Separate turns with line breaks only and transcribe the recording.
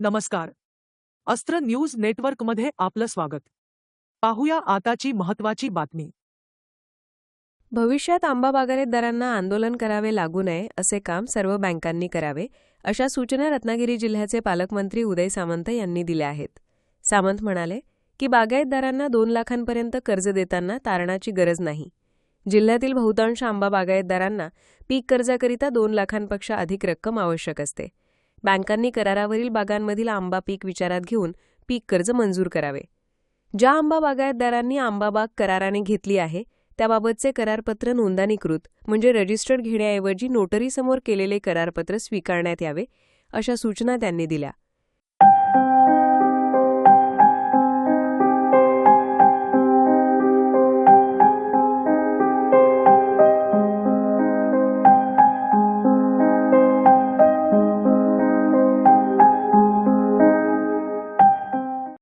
नमस्कार. अस्त्र न्यूज नेटवर्कमध्ये आपलं स्वागत. पाहूया आताची महत्वाची बातमी.
भविष्यात आंबा बागायतदारांना आंदोलन करावे लागू नये असे काम सर्व बँकांनी करावे अशा सूचना रत्नागिरी जिल्ह्याचे पालकमंत्री उदय सामंत यांनी दिल्या आहेत. सामंत म्हणाले की बागायतदारांना दोन लाखांपर्यंत कर्ज देताना तारणाची गरज नाही. जिल्ह्यातील बहुतांश आंबा बागायतदारांना पीक कर्जाकरिता दोन लाखांपेक्षा अधिक रक्कम आवश्यक असते. बँकांनी करारावरील बागांमधील आंबा पीक विचारात घेऊन पीक कर्ज मंजूर करावे. ज्या आंबा बागायतदारांनी आंबा बाग कराराने घेतली आहे त्याबाबतचे करारपत्र नोंदणीकृत म्हणजे रजिस्टर्ड घेण्याऐवजी नोटरीसमोर केलेले करारपत्र स्वीकारण्यात यावे अशा सूचना त्यांनी दिल्या.